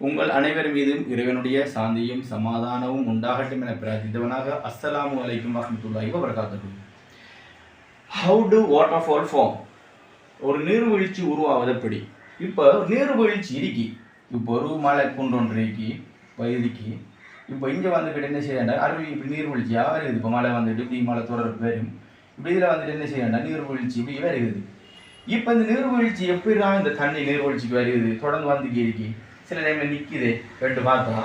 உங்கள் அனைவர் மீதும் இறைவனுடைய சாந்தியும் சமாதானமும் உண்டாகட்டும் என பிரார்த்தித்தவனாக அஸ்ஸலாமு அலைக்கும் வரமத்துல்லாஹி வபரகாத்துஹு. How to waterfall form ஒரு நீர்வீழ்ச்சி உருவாவது எப்படி இப்போ நீர்வீழ்ச்சி இருக்கி இப்போ ஒரு மலை குன்றொன்று இருக்கி இப்போ இங்கே வந்துக்கிட்டு என்ன செய்யண்டா அருவி இப்படி நீர்வீழ்ச்சியாக வருது இப்போ மலை வந்துட்டு இப்படி மலை தொடர் வரும். இப்படி இதில் வந்துட்டு என்ன செய்யண்டா நீர்வீழ்ச்சி இப்படி வருகிறது இப்போ இந்த நீர்வீழ்ச்சி எப்படிதான் இந்த தண்ணி நீர்வீழ்ச்சிக்கு வருகிறது தொடர்ந்து வந்துக்கி இருக்கி. சில டைமில் நிற்கிது ரெண்டு பார்த்தா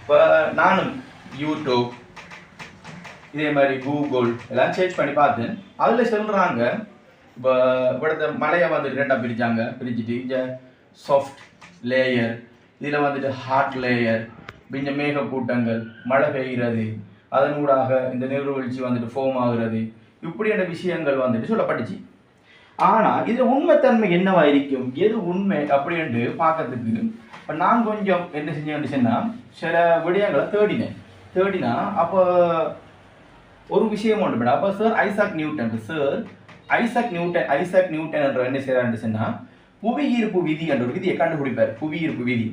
இப்போ நானும் யூடியூப் இதே மாதிரி கூகுள் எல்லாம் சேர்ச் பண்ணி பார்த்தேன். அதில் சொல்கிறாங்க இப்போ இவ்வளோத்த மலையை வந்துட்டு ரெண்டாக பிரித்தாங்க பிரிஞ்சுட்டு இந்த சாஃப்ட் லேயர் இதில் வந்துட்டு ஹார்ட் லேயர் இந்த மேக கூட்டங்கள் மழை பெய்கிறது அதன் ஊடாக இந்த நீர்வீழ்ச்சி வந்துட்டு ஃபோம் ஆகுறது. இப்படியான விஷயங்கள் வந்துட்டு சொல்லப்பட்டுச்சு. ஆனால் இதில் உண்மைத்தன்மை என்னவா இருக்கும் எது உண்மை அப்படின்ட்டு பார்க்கறதுக்கு. இப்போ நான் கொஞ்சம் என்ன செஞ்சேன் சொன்னால் சில விடயங்களை தேடினேன். தேடினா அப்போ ஒரு விஷயம் ஒன்று மேடம். அப்போ sir Isaac Newton sir Isaac Newton Isaac Newton என்ற என்ன செய்யறான்னு சொன்னால் புவியீர்ப்பு விதி என்ற ஒரு விதியை கண்டுபிடிப்பார். புவியீர்ப்பு விதி.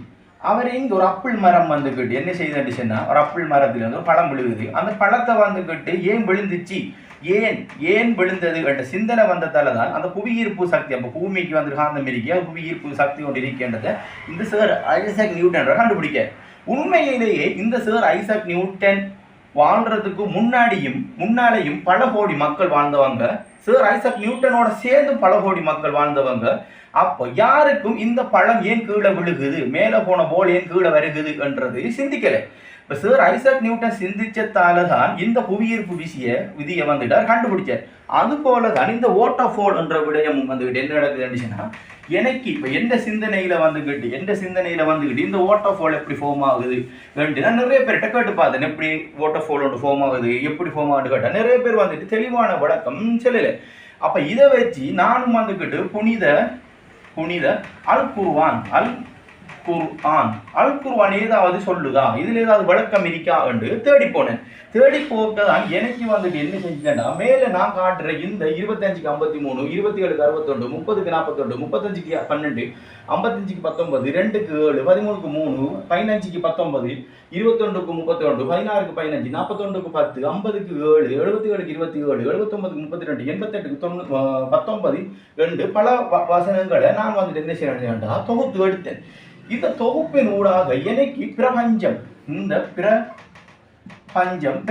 அவர் இங்கே ஒரு அப்பிள் மரம் வந்துக்கிட்டு என்ன செய்யுதுன்னு சொன்னால் ஒரு அப்பிள் மரத்துல வந்து ஒரு பழம் விழுகுது. அந்த பழத்தை வந்துக்கிட்டு ஏன் விழுந்துச்சு? ஏன் ஏன் விழுந்தது என்ற சிந்தனை வந்ததால தான் அந்த புவியீர்ப்பு சக்தி அப்போ பூமிக்கு வந்து காந்தம் இருக்கே புவி புவியீர்ப்பு சக்தி ஒன்று இருக்கின்றதை இந்த சார் ஐசாக் நியூட்டன் கண்டுபிடிக்க. உண்மையிலேயே இந்த சார் ஐசாக் நியூட்டன் வாழ்றதுக்கு முன்னாடியும் முன்னாலேயும் பல கோடி மக்கள் வாழ்ந்தவங்க சார் ஐசக் நியூட்டனோட சேர்ந்து பல கோடி மக்கள் வாழ்ந்தவங்க. அப்போ யாருக்கும் இந்த பழம் ஏன் கீழே விழுகுது? மேலே போன போல் ஏன் கீழே வருகுது என்றது சிந்திக்கலை. இப்போ சார் ஐசக் நியூட்டன் சிந்திச்சத்தால தான் இந்த புவியீர்ப்பு விசிய விதியை வந்துட்டார் கண்டுபிடிச்சார். அது போல தான் இந்த ஓட்டோஃபோல் என்ற விடயம் வந்துக்கிட்டு என்ன நடக்குதுன்னா எனக்கு இப்போ எந்த சிந்தனையில் வந்துக்கிட்டு எந்த சிந்தனையில் வந்துக்கிட்டு இந்த ஓட்டோஃபோல் எப்படி ஃபார்ம் ஆகுது வேண்டி நான் நிறைய பேர்கிட்ட கேட்டு பார்த்தேன். எப்படி ஓட்டோஃபோல் ஒன்று ஃபார்ம் ஆகுது எப்படி ஃபார்ம் ஆகுது கேட்டேன். நிறைய பேர் வந்துட்டு தெளிவான வழக்கம் சொல்லலை. அப்போ இதை வச்சு நானும் வந்துக்கிட்டு புனித புனித அல் குர்வான் அல் குர்ஆன் அல் ஏதாவது சொல்லுதா? இதுல ஏதாவது விளக்கம் இருக்கா என்று தேடி போனேன். தேடி போக எனக்கு வந்துட்டு என்ன செஞ்சேன்னா மேலே நான் காட்டுற இந்த இருபத்தஞ்சுக்கு ஐம்பத்தி மூணு இருபத்தி ஏழுக்கு அறுபத்தொண்டு முப்பதுக்கு நாற்பத்தொண்டு முப்பத்தஞ்சுக்கு பன்னெண்டு ஐம்பத்தஞ்சுக்கு பத்தொன்பது ரெண்டுக்கு ஏழு பதிமூணுக்கு மூணு பதினஞ்சுக்கு பத்தொன்பது இருபத்தொண்டுக்கு முப்பத்தொண்டு பதினாறுக்கு பதினஞ்சு நாற்பத்தொண்டுக்கு பத்து ஐம்பதுக்கு ஏழு எழுபத்தி ஏழுக்கு இருபத்தி ஏழு எழுபத்தொன்பதுக்கு முப்பத்தி ரெண்டு எண்பத்தெட்டுக்கு தொண்ணூ பத்தொன்பது ரெண்டு பல வ- வசனங்களை நான் வந்துட்டு என்ன செய்யறேன்டா தொகுத்து எடுத்தேன். இந்த தொகுப்பின் ஊடாக எனக்கு பிரபஞ்சம் இந்த பிரபஞ்சம்